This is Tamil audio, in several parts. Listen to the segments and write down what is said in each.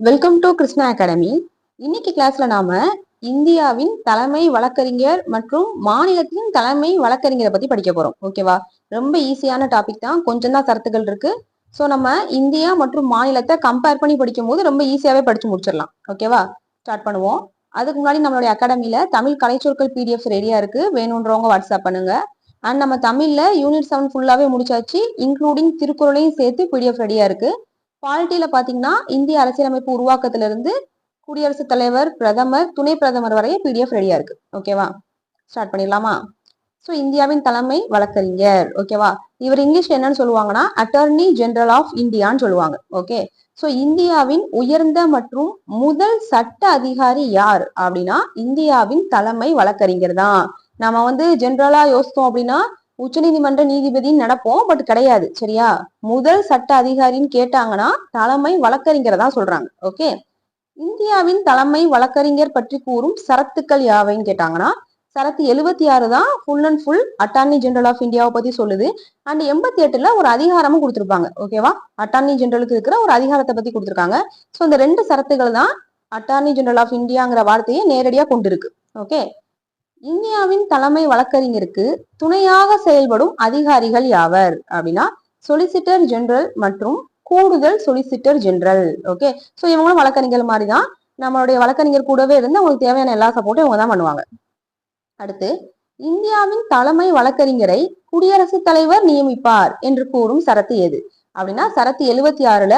வெல்கம் டு கிருஷ்ணா அகாடமி இன்னைக்கு கிளாஸ்ல நாம இந்தியாவின் தலைமை வழக்கறிஞர் மற்றும் மாநிலத்தின் தலைமை வழக்கறிஞரை பத்தி படிக்க போறோம். ஓகேவா ரொம்ப ஈஸியான டாபிக் தான். கொஞ்சம் தான் சரத்துகள் இருக்கு. ஸோ நம்ம இந்தியா மற்றும் மாநிலத்தை கம்பேர் பண்ணி படிக்கும் போது ரொம்ப ஈஸியாவே படிச்சு முடிச்சிடலாம். ஓகேவா ஸ்டார்ட் பண்ணுவோம். அதுக்கு முன்னாடி நம்மளுடைய அகாடமியில தமிழ் கலைச்சொற்கள் பிடிஎஃப் ரெடியா இருக்கு. வேணுன்றவங்க வாட்ஸ்அப் பண்ணுங்க. அண்ட் நம்ம தமிழ்ல யூனிட் செவன் ஃபுல்லாவே முடிச்சாச்சு. இன்க்ளூடிங் திருக்குறளையும் சேர்த்து பிடிஎஃப் ரெடியா இருக்கு. பாலிட்டியில பாத்தீங்கன்னா இந்திய அரசியலமைப்பு உருவாக்கத்துல இருந்து குடியரசுத் தலைவர் பிரதமர் துணை பிரதமர் வரைய பிடிஎஃப் ரெடியா இருக்கு. ஓகேவா ஸ்டார்ட் பண்ணிடலாமா? ஸோ இந்தியாவின் தலைமை வழக்கறிஞர். ஓகேவா இவர் இங்கிலீஷ்ல என்னன்னு சொல்லுவாங்கன்னா அட்டர்னி ஜெனரல் ஆஃப் இந்தியான்னு சொல்லுவாங்க. ஓகே ஸோ இந்தியாவின் உயர்ந்த மற்றும் முதல் சட்ட அதிகாரி யார்? அப்படின்னா இந்தியாவின் தலைமை வழக்கறிஞர் தான். நம்ம வந்து ஜென்ரலா யோசித்தோம் அப்படின்னா உச்சநீதிமன்ற நீதிபதின்னு நடப்போம் பட் கிடையாது சரியா? முதல் சட்ட அதிகாரின்னு கேட்டாங்கன்னா தலைமை வழக்கறிஞரை தான் சொல்றாங்க ஓகே இந்தியாவின் தலைமை வழக்கறிஞர் பற்றி கூறும் சரத்துக்கள் யாவைன்னு கேட்டாங்கன்னா சரத்து எழுபத்தி ஆறு தான் full and full attorney general of இந்தியாவை பத்தி சொல்லுது. அண்ட் எண்பத்தி எட்டுல ஒரு அதிகாரமும் கொடுத்துருப்பாங்க ஓகேவா அட்டார்னி ஜெனரலுக்கு இருக்கிற ஒரு அதிகாரத்தை பத்தி கொடுத்துருக்காங்க. ஸோ இந்த ரெண்டு சரத்துகள் தான் அட்டார்னி ஜெனரல் ஆஃப் இந்தியாங்கிற வார்த்தையை நேரடியா கொண்டிருக்கு ஓகே இந்தியாவின் தலைமை வழக்கறிஞருக்கு துணையாக செயல்படும் அதிகாரிகள் யாவர்? அப்படின்னா சொலிசிட்டர் ஜெனரல் மற்றும் கூடுதல் சொலிசிட்டர் ஜெனரல் ஓகே ஸோ இவங்களும் வழக்கறிஞர் மாதிரி தான் நம்மளுடைய வழக்கறிஞர் கூடவே இருந்து அவங்களுக்கு தேவையான எல்லா சப்போர்ட்டும் இவங்க தான் பண்ணுவாங்க. அடுத்து இந்தியாவின் தலைமை வழக்கறிஞரை குடியரசுத் தலைவர் நியமிப்பார் என்று கூறும் சரத்து எது? அப்படின்னா சரத்து எழுவத்தி ஆறுல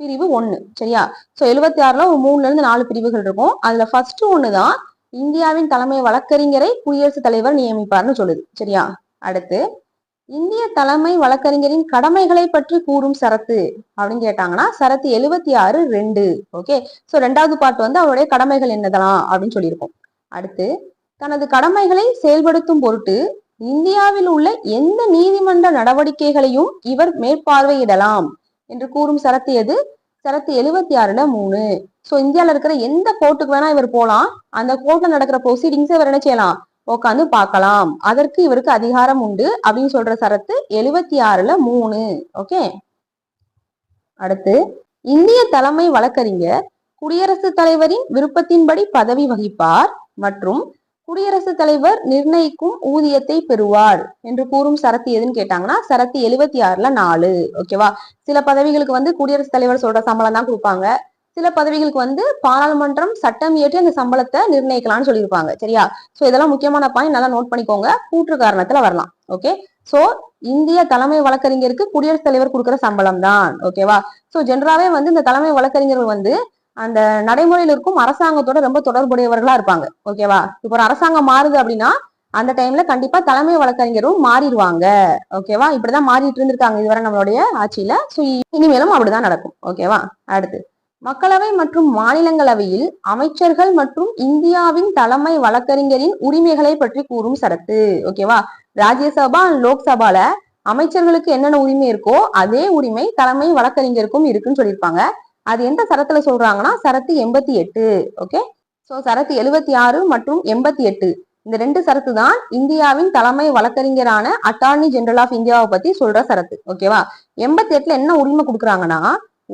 பிரிவு ஒன்னு சரியா? சோ எழுவத்தி ஆறுல ஒரு மூணுல இருந்து நாலு பிரிவுகள் இருக்கும். அதுல ஃபர்ஸ்ட் ஒண்ணு தான் இந்தியாவின் தலைமை வழக்கறிஞரை குடியரசுத் தலைவர் நியமிப்பார்னு சொல்லுது சரியா? அடுத்து இந்திய தலைமை வழக்கறிஞரின் கடமைகளை பற்றி கூறும் சரத்து அப்படின்னு கேட்டாங்கன்னா சரத்து எழுபத்தி ஆறு ரெண்டு ஓகே சோ ரெண்டாவது பாட்டு வந்து அவருடைய கடமைகள் என்னதெல்லாம் அப்படின்னு சொல்லியிருக்கோம். அடுத்து தனது கடமைகளை செயல்படுத்தும் பொருட்டு இந்தியாவில் உள்ள எந்த நீதிமன்ற நடவடிக்கைகளையும் இவர் மேற்பார்வையிடலாம் என்று கூறும் சரத்து எது? சரத்து எழுவத்தி ஆறுல மூணு. சோ இந்தியால இருக்கிற எந்த கோர்ட்டுக்கு வேணா இவர் போலாம். அந்த கோர்ட்ல நடக்கிற ப்ரொசீடிங்ஸ் இவர் என்ன செய்யலாம்? உட்காந்து பார்க்கலாம். அதற்கு இவருக்கு அதிகாரம் உண்டு அப்படின்னு சொல்ற சரத்து எழுவத்தி ஆறுல மூணு. ஓகே அடுத்து இந்திய தலைமை வழக்கறிஞர் குடியரசுத் தலைவரின் விருப்பத்தின்படி பதவி வகிப்பார் மற்றும் குடியரசுத் தலைவர் நிர்ணயிக்கும் ஊதியத்தை பெறுவார் என்று கூறும் சரத்து எதுன்னு கேட்டாங்கன்னா சரத்து எழுபத்தி ஆறுல நாலு ஓகேவா? சில பதவிகளுக்கு வந்து குடியரசுத் தலைவர் சொல்ற சம்பளம் தான் கொடுப்பாங்க. சில பதவிகளுக்கு வந்து பாராளுமன்றம் சட்டம் இயற்றி அந்த சம்பளத்தை நிர்ணயிக்கலாம்னு சொல்லியிருப்பாங்க சரியா? சோ இதெல்லாம் முக்கியமான பாயிண்ட் நல்லா நோட் பண்ணிக்கோங்க. கூற்று காரணத்துல வரலாம் ஓகே? சோ இந்திய தலைமை வழக்கறிஞருக்கு குடியரசுத் தலைவர் கொடுக்குற சம்பளம் தான் ஓகேவா சோ ஜென்ரலாவே வந்து இந்த தலைமை வழக்கறிஞர்கள் வந்து அந்த நடைமுறையில் இருக்கும் அரசாங்கத்தோட ரொம்ப தொடர்புடையவர்களா இருப்பாங்க. ஓகேவா இப்போ ஒரு அரசாங்கம் மாறுது அப்படின்னா அந்த டைம்ல கண்டிப்பா தலைமை வழக்கறிஞரும் மாறிடுவாங்க. ஓகேவா இப்படிதான் மாறிட்டு இருந்திருக்காங்க இதுவரை நம்மளுடைய ஆட்சியில. சோ இனிமேலும் அப்படிதான் நடக்கும். ஓகேவா அடுத்து. மக்களவை மற்றும் மாநிலங்களவையில் அமைச்சர்கள் மற்றும் இந்தியாவின் தலைமை வழக்கறிஞரின் உரிமைகளை பற்றி கூறும் சரத்து. ஓகேவா ராஜ்யசபா லோக்சபால அமைச்சர்களுக்கு என்னென்ன உரிமை இருக்கோ அதே உரிமை தலைமை வழக்கறிஞருக்கும் இருக்குன்னு சொல்லியிருப்பாங்க. அது எந்த சரத்துல சொல்றாங்கன்னா சரத்து எண்பத்தி எட்டு ஓகே சோ சரத்து எழுபத்தி ஆறு மற்றும் எண்பத்தி எட்டு. இந்த ரெண்டு சரத்து தான் இந்தியாவின் தலைமை வழக்கறிஞரான அட்டார்னி ஜெனரல் ஆஃப் இந்தியாவை பத்தி சொல்ற சரத்து ஓகேவா எண்பத்தி எட்டுல என்ன உரிமை கொடுக்குறாங்கன்னா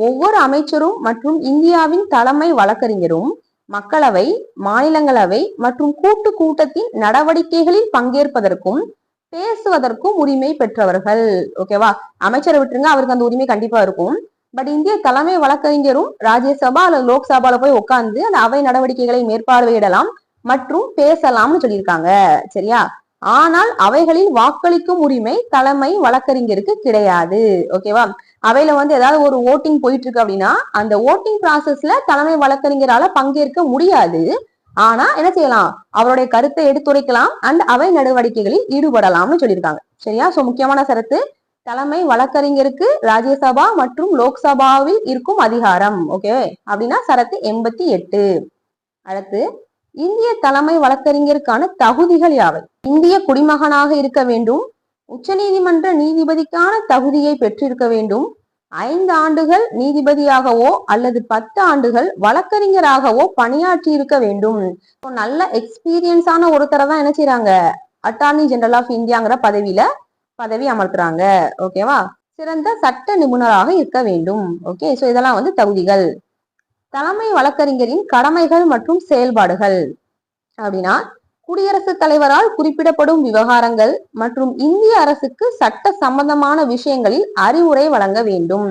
ஒவ்வொரு அமைச்சரும் மற்றும் இந்தியாவின் தலைமை வழக்கறிஞரும் மக்களவை மாநிலங்களவை மற்றும் கூட்டு கூட்டத்தின் நடவடிக்கைகளில் பங்கேற்பதற்கும் பேசுவதற்கும் உரிமை பெற்றவர்கள் ஓகேவா அமைச்சரை விட்டுருங்க அவருக்கு அந்த உரிமை கண்டிப்பா இருக்கும். பட் இந்திய தலைமை வழக்கறிஞரும் ராஜ்யசபா அல்லது லோக்சபால போய் உட்கார்ந்து அந்த அவை நடவடிக்கைகளை மேற்பார்வையிடலாம் மற்றும் பேசலாம்னு சொல்லியிருக்காங்க. சரியா? ஆனால் அவைகளில் வாக்களிக்கும் உரிமை தலைமை வழக்கறிஞருக்கு கிடையாது. ஓகேவா அவையில வந்து ஏதாவது ஒரு ஓட்டிங் போயிட்டு இருக்கு அப்படின்னா அந்த ஓட்டிங் ப்ராசஸ்ல தலைமை வழக்கறிஞரால பங்கேற்க முடியாது. ஆனா என்ன செய்யலாம்? அவருடைய கருத்தை எடுத்துரைக்கலாம் அண்ட் அவை நடவடிக்கைகளில் ஈடுபடலாம்னு சொல்லியிருக்காங்க. சரியா? சோ முக்கியமான சரத்து தலைமை வழக்கறிஞருக்கு ராஜ்யசபா மற்றும் லோக்சபாவில் இருக்கும் அதிகாரம். ஓகே அப்படின்னா சரத்து எண்பத்தி எட்டு. அடுத்து இந்திய தலைமை வழக்கறிஞருக்கான தகுதிகள் யாவை? இந்திய குடிமகனாக இருக்க வேண்டும். உச்சநீதிமன்ற நீதிபதிக்கான தகுதியை பெற்றிருக்க வேண்டும். ஐந்து ஆண்டுகள் நீதிபதியாகவோ அல்லது பத்து ஆண்டுகள் வழக்கறிஞராகவோ பணியாற்றி இருக்க வேண்டும் நல்ல எக்ஸ்பீரியன்ஸான ஒருத்தரை தான் என்ன செய்யறாங்க அட்டார்னி ஜெனரல் ஆஃப் இந்தியாங்கிற பதவியில பதவி அமர்த்துறாங்க. ஓகேவா சிறந்த சட்ட நிபுணராக இருக்க வேண்டும். ஓகே ஸோ இதெல்லாம் வந்து தகுதிகள். தலைமை வழக்கறிஞரின் கடமைகள் மற்றும் செயல்பாடுகள். அப்படின்னா குடியரசுத் தலைவரால் குறிப்பிடப்படும் விவகாரங்கள் மற்றும் இந்திய அரசுக்கு சட்ட சம்பந்தமான விஷயங்களில் அறிவுரை வழங்க வேண்டும்.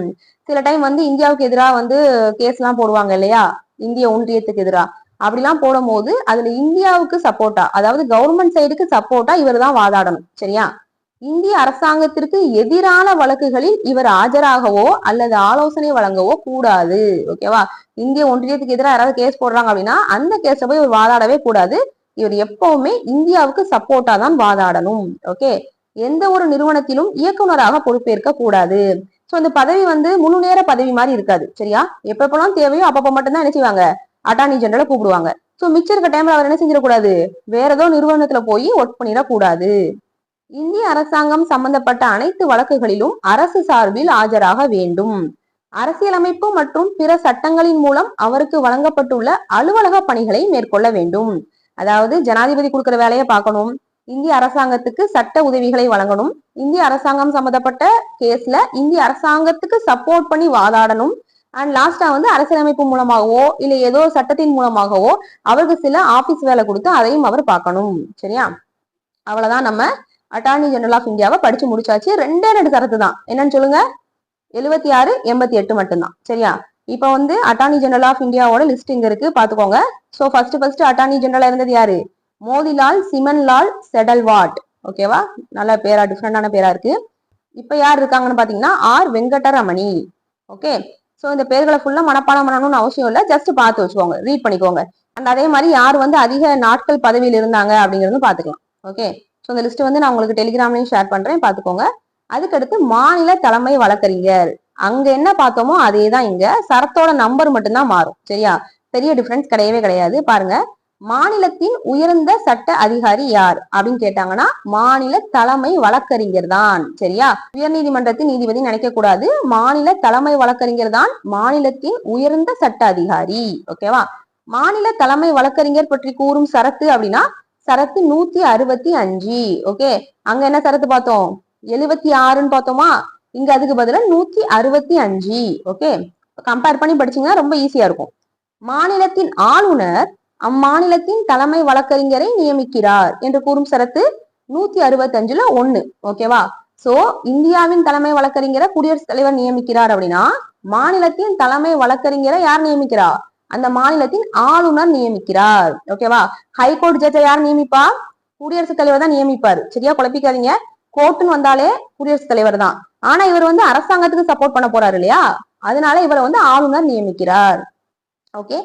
சில டைம் வந்து இந்தியாவுக்கு எதிராக வந்து கேஸ் எல்லாம் போடுவாங்க இல்லையா? இந்திய ஒன்றியத்துக்கு எதிராக அப்படிலாம் போடும்போது அதுல இந்தியாவுக்கு சப்போர்ட்டா அதாவது கவர்மெண்ட் சைடுக்கு சப்போர்ட்டா இவர் தான் வாதாடணும். சரியா? இந்திய அரசாங்கத்திற்கு எதிரான வழக்குகளில் இவர் ஆஜராகவோ அல்லது ஆலோசனை வழங்கவோ கூடாது. ஓகேவா இந்திய ஒன்றியத்துக்கு எதிராக யாராவது கேஸ் போடுறாங்க அப்படின்னா அந்த கேஸை போய் இவர் வாதாடவே கூடாது. இவர் எப்பவுமே இந்தியாவுக்கு சப்போர்ட்டா தான் வாதாடணும். ஓகே எந்த ஒரு நிறுவனத்திலும் இயக்குனராக பொறுப்பேற்க கூடாது. ஸோ இந்த பதவி வந்து முழு நேர பதவி மாதிரி இருக்காது. சரியா? எப்பப்பெல்லாம் தேவையோ அப்பப்ப மட்டும்தான் என்ன செய்வாங்க? அட்டார்னி ஜெனரலை கூப்பிடுவாங்க. ஸோ மிச்சம் இருக்க டைம்ல அவர் என்ன செஞ்சிடக்கூடாது? வேற ஏதோ நிறுவனத்துல போய் ஒர்க் பண்ணிடக்கூடாது. இந்திய அரசாங்கம் சம்பந்தப்பட்ட அனைத்து வழக்குகளிலும் அரசு சார்பில் ஆஜராக வேண்டும். அரசியலமைப்பு மற்றும் பிற சட்டங்களின் மூலம் அவருக்கு வழங்கப்பட்டுள்ள அலுவலக பணிகளை மேற்கொள்ள வேண்டும். அதாவது ஜனாதிபதி கொடுக்கிற வேலையை பார்க்கணும். இந்திய அரசாங்கத்துக்கு சட்ட உதவிகளை வழங்கணும். இந்திய அரசாங்கம் சம்பந்தப்பட்ட கேஸ்ல இந்திய அரசாங்கத்துக்கு சப்போர்ட் பண்ணி வாதாடணும். அண்ட் லாஸ்டா வந்து அரசியலமைப்பு மூலமாகவோ இல்ல ஏதோ சட்டத்தின் மூலமாகவோ அவருக்கு சில ஆபீஸ் வேலை கொடுத்து அதையும் அவர் பார்க்கணும். சரியா? அவ்வளவுதான் நம்ம அட்டார்னி ஜெனரல் ஆஃப் இந்தியாவை படிச்சு முடிச்சாச்சு. ரெண்டே ரெண்டு சரத்து தான். என்னன்னு சொல்லுங்க? எழுபத்தி ஆறு எண்பத்தி எட்டு மட்டும்தான். சரியா? இப்ப வந்து அட்டார்னி ஜெனரல் ஆஃப் இந்தியாவோட லிஸ்ட் இங்க இருக்கு. பாத்துக்கோங்க. சோ ஃபர்ஸ்ட் ஃபர்ஸ்ட் அட்டார்னி ஜெனரலா இருந்தது யாரு? மோதிலால் சிமன்லால் செடல்வாட். ஓகேவா நல்ல பேரா டிஃப்ரெண்டான பேரா இருக்கு. இப்ப யார் இருக்காங்கன்னு பாத்தீங்கன்னா ஆர் வெங்கடரமணி. ஓகே சோ இந்த பேர்களை ஃபுல்லா மனப்பாடம் பண்ணணும்னு அவசியம் இல்லை. ஜஸ்ட் பார்த்து வச்சுக்கோங்க. ரீட் பண்ணிக்கோங்க. அண்ட் அதே மாதிரி யார் வந்து அதிக நாட்கள் பதவியில் இருந்தாங்க அப்படிங்கிறது பாத்துக்கலாம். ஓகே ஸோ இந்த லிஸ்ட் வந்து நான் உங்களுக்கு டெலிகிராம்லையும் ஷேர் பண்றேன். பாத்துக்கோங்க அதுக்கடுத்து மாநில தலைமை வழக்கறிஞர். அங்க என்ன பார்த்தோமோ அதே தான் இங்க. சரத்தோட நம்பர் மட்டும்தான் மாறும். சரியா? பெரிய டிஃபரன்ஸ் கிடையவே கிடையாது. பாருங்க. மாநிலத்தின் உயர்ந்த சட்ட அதிகாரி யார்? அப்படின்னு கேட்டாங்கன்னா மாநில தலைமை வழக்கறிஞர் தான். சரியா? உயர்நீதிமன்றத்தின் நீதிபதி நினைக்க கூடாது மாநில தலைமை வழக்கறிஞர் தான் மாநிலத்தின் உயர்ந்த சட்ட அதிகாரி. ஓகேவா மாநில தலைமை வழக்கறிஞர் பற்றி கூறும் சரத்து அப்படின்னா சரத்து நூத்தி அறுபத்தி அஞ்சு. ஓகே அங்க என்ன சரத்து பார்த்தோம்? எழுபத்தி ஆறுன்னு பார்த்தோமா? இங்க அதுக்கு பதிலா நூத்தி அறுபத்தி அஞ்சு. ஓகே கம்பேர் பண்ணி படிச்சீங்கன்னா ரொம்ப ஈஸியா இருக்கும். மாநிலத்தின் ஆளுநர் அம்மாநிலத்தின் தலைமை வழக்கறிஞரை நியமிக்கிறார் என்று கூறும் சரத்து நூத்தி அறுபத்தி அஞ்சுல ஒண்ணு ஓகேவா சோ இந்தியாவின் தலைமை வழக்கறிஞரை குடியரசுத் தலைவர் நியமிக்கிறார் அப்படின்னா மாநிலத்தின் தலைமை வழக்கறிஞரை யார் நியமிக்கிறார் அந்த மாநிலத்தின் ஆளுநர் நியமிக்கிறார். ஓகேவா ஹைகோர்ட் ஜட்ஜை யார் நியமிப்பா? குடியரசுத் தலைவர் தான் நியமிப்பார். சரியா? குழப்பிக்காதீங்க. கோர்ட்டுன்னு வந்தாலே குடியரசுத் தலைவர் தான். ஆனா இவர் வந்து அரசாங்கத்துக்கு சப்போர்ட் பண்ண போறாரு இல்லையா? அதனால இவரை வந்து ஆளுநர் நியமிக்கிறார். ஓகே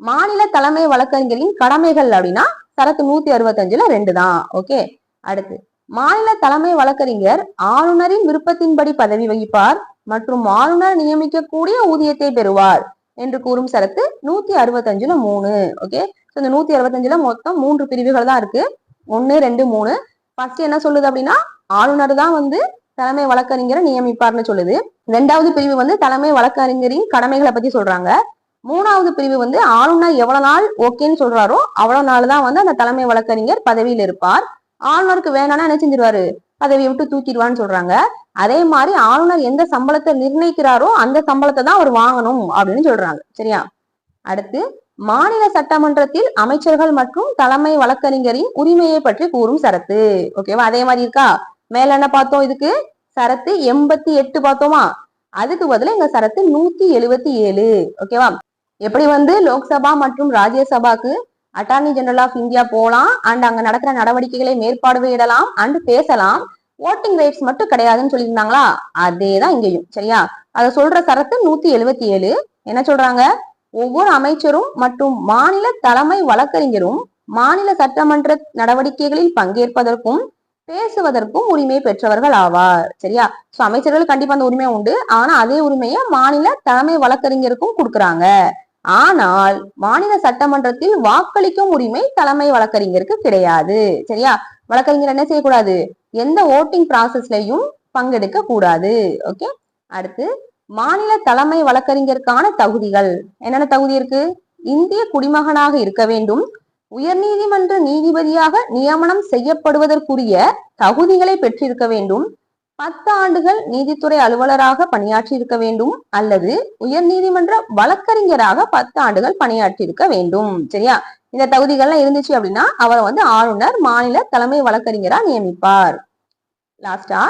மாநில தலைமை வழக்கறிஞரின் கடமைகள் அப்படின்னா சரத்து நூத்தி அறுபத்தஞ்சுல ரெண்டு தான். ஓகே அடுத்து மாநில தலைமை வழக்கறிஞர் ஆளுநரின் விருப்பத்தின்படி பதவி வகிப்பார் மற்றும் ஆளுநர் நியமிக்கக்கூடிய ஊதியத்தை பெறுவார். என்று கூறும் சரத்து நூத்தி அறுபத்தஞ்சுல மூணு ஓகே இந்த நூத்தி அறுபத்தஞ்சுல மொத்தம் மூன்று பிரிவுகள் தான் இருக்கு. ஒன்னு ரெண்டு மூணு. ஃபர்ஸ்ட் என்ன சொல்லுது அப்படின்னா ஆளுநர் தான் வந்து தலைமை வழக்கறிஞரை நியமிப்பார்னு சொல்லுது. ரெண்டாவது பிரிவு வந்து தலைமை வழக்கறிஞரின் கடமைகளை பத்தி சொல்றாங்க. மூணாவது பிரிவு வந்து ஆளுநர் எவ்வளவு நாள் ஓகேன்னு சொல்றாரோ அவ்வளவு நாள் தான் வந்து அந்த தலைமை வழக்கறிஞர் பதவியில் இருப்பார். ஆளுநருக்கு வேணாம்னா என்ன செஞ்சிருவாரு? பதவியை விட்டு தூக்கிடுவான்னு சொல்றாங்க. அதே மாதிரி ஆளுநர் எந்த சம்பளத்தை நிர்ணயிக்கிறாரோ அந்த சம்பளத்தை தான் அவர் வாங்கணும் அப்படின்னு சொல்றாங்க. சரியா? அடுத்து மாநில சட்டமன்றத்தில் அமைச்சர்கள் மற்றும் தலைமை வழக்கறிஞரின் உரிமையை பற்றி கூறும் சரத்து. ஓகேவா அதே மாதிரி இருக்கா? மேல என்ன பார்த்தோம் இதுக்கு? சரத்து எண்பத்தி எட்டு பார்த்தோமா? அதுக்கு பதிலா இங்க சரத்து நூத்தி எழுவத்தி ஏழு. ஓகேவா எப்படி வந்து லோக்சபா மற்றும் ராஜ்யசபாக்கு அட்டார்னி ஜெனரல் ஆஃப் இந்தியா போகலாம் அண்ட் அங்க நடக்கிற நடவடிக்கைகளை மேற்பார்வையிடலாம் அண்ட் பேசலாம். ஓட்டிங் ரைட்ஸ் மட்டும் கிடையாதுன்னு சொல்லியிருந்தாங்களா? அதே தான் இங்கேயும். சரியா? அதை சொல்ற சரத்து நூத்தி எழுபத்தி ஏழு என்ன சொல்றாங்க? ஒவ்வொரு அமைச்சரும் மற்றும் மாநில தலைமை வழக்கறிஞரும் மாநில சட்டமன்ற நடவடிக்கைகளில் பங்கேற்பதற்கும் பேசுவதற்கும் உரிமை பெற்றவர்கள் ஆவார். சரியா? சோ அமைச்சர்கள் கண்டிப்பா அந்த உரிமை உண்டு. ஆனா அதே உரிமையை மாநில தலைமை வழக்கறிஞருக்கும் கொடுக்குறாங்க. ஆனால் மாநில சட்டமன்றத்தில் வாக்களிக்கும் உரிமை தலைமை வழக்கறிஞருக்கு கிடையாது. சரியா? வழக்கறிஞர் என்ன செய்யக்கூடாது? எந்த ஓட்டிங் ப்ராசஸ்லயும் பங்கெடுக்க கூடாது. ஓகே அடுத்து மாநில தலைமை வழக்கறிஞருக்கான தகுதிகள். என்னென்ன தகுதி இருக்கு? இந்திய குடிமகனாக இருக்க வேண்டும். உயர்நீதிமன்ற நீதிபதியாக நியமனம் செய்யப்படுவதற்குரிய தகுதிகளை பெற்றிருக்க வேண்டும். பத்து ஆண்டுகள் நீதித்துறை அலுவலராக பணியாற்றி இருக்க வேண்டும் அல்லது உயர் நீதிமன்ற வழக்கறிஞராக பத்து ஆண்டுகள் பணியாற்றி இருக்க வேண்டும். சரியா? இந்த தகுதிகள்லாம் இருந்துச்சு அப்படின்னா அவரை வந்து ஆளுநர் மாநில தலைமை வழக்கறிஞரா நியமிப்பார். லாஸ்டா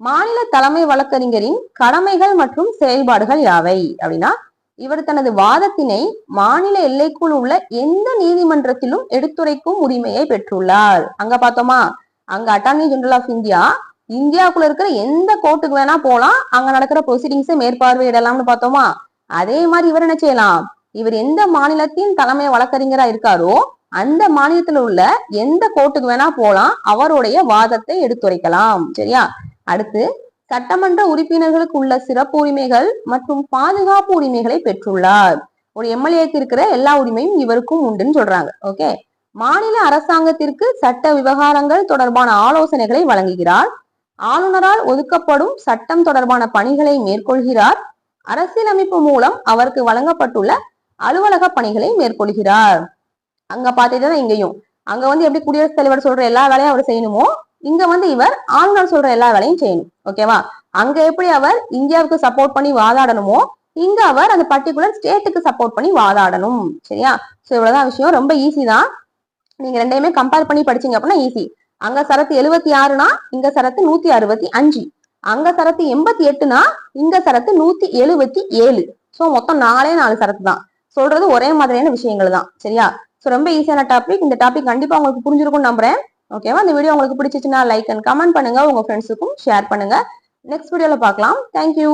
மாநில தலைமை வழக்கறிஞரின் கடமைகள் மற்றும் செயல்பாடுகள் யாவை? அப்படின்னா இவர் தனது வாதத்தினை மாநில எல்லைக்குள் உள்ள எந்த நீதிமன்றத்திலும் எடுத்துரைக்கும் உரிமையை பெற்றுள்ளார். அங்க பார்த்தோமா? அங்க அட்டார்னி ஜெனரல் ஆஃப் இந்தியா இந்தியாவுக்குள்ள இருக்கிற எந்த கோர்ட்டுக்கு வேணா போலாம். அங்க நடக்கிற ப்ரொசீடிங்ஸை மேற்பார்வையிடலாம்னு பார்த்தோமா? அதே மாதிரி இவர் என்ன செய்யலாம்? இவர் எந்த மாநிலத்தின் தலைமை வழக்கறிஞரா இருக்காரோ அந்த மாநிலத்தில் உள்ள எந்த கோர்ட்டுக்கு வேணா போலாம். அவருடைய வாதத்தை எடுத்துரைக்கலாம். சரியா? அடுத்து சட்டமன்ற உறுப்பினர்களுக்கு உள்ள சிறப்பு உரிமைகள் மற்றும் பாதுகாப்பு உரிமைகளை பெற்றுள்ளார். ஒரு எம்எல்ஏக்கு இருக்கிற எல்லா உரிமையும் இவருக்கும் உண்டுன்னு சொல்றாங்க. ஓகே? மாநில அரசாங்கத்திற்கு சட்ட விவகாரங்கள் தொடர்பான ஆலோசனைகளை வழங்குகிறார். ஆளுநரால் ஒதுக்கப்படும் சட்டம் தொடர்பான பணிகளை மேற்கொள்கிறார். அரசியலமைப்பு மூலம் அவருக்கு வழங்கப்பட்டுள்ள அலுவலக பணிகளை மேற்கொள்கிறார். அங்க பாத்தீங்கன்னா இங்கேயும். அங்க வந்து எப்படி குடியரசுத் தலைவர் சொல்ற எல்லா வேலையும் அவர் செய்யணுமோ இங்க வந்து இவர் ஆளுநர் சொல்ற எல்லா வேலையும் செய்யணும். ஓகேவா அங்க எப்படி அவர் இந்தியாவுக்கு சப்போர்ட் பண்ணி வாதாடணுமோ இங்க அவர் அந்த பர்டிகுலர் ஸ்டேட்டுக்கு சப்போர்ட் பண்ணி வாதாடணும். சரியா? சோ இவ்வளவுதான் விஷயம். ரொம்ப ஈஸி தான். நீங்க ரெண்டையுமே கம்பேர் பண்ணி படிச்சீங்க அப்படின்னா ஈஸி அங்க சரத்து எழுபத்தி ஆறுனா இங்க சரத்து நூத்தி அறுபத்தி அஞ்சு. அங்க சரத்து எண்பத்தி எட்டுனா இங்க சரத்து நூத்தி எழுபத்தி ஏழு. சோ மொத்தம் நாலே நாலு சரத்து தான். சொல்றது ஒரே மாதிரியான விஷயங்கள் தான். சரியா? சோ ரொம்ப ஈஸியான டாபிக் இந்த டாபிக் கண்டிப்பா உங்களுக்கு புரிஞ்சிருக்கும்னு நம்புறேன். ஓகேவா இந்த வீடியோ உங்களுக்கு பிடிச்சிச்சுன்னா லைக் அண்ட் கமெண்ட் பண்ணுங்க. உங்க ஃப்ரெண்ட்ஸுக்கும் ஷேர் பண்ணுங்க. நெக்ஸ்ட் வீடியோல பார்க்கலாம். தேங்க்யூ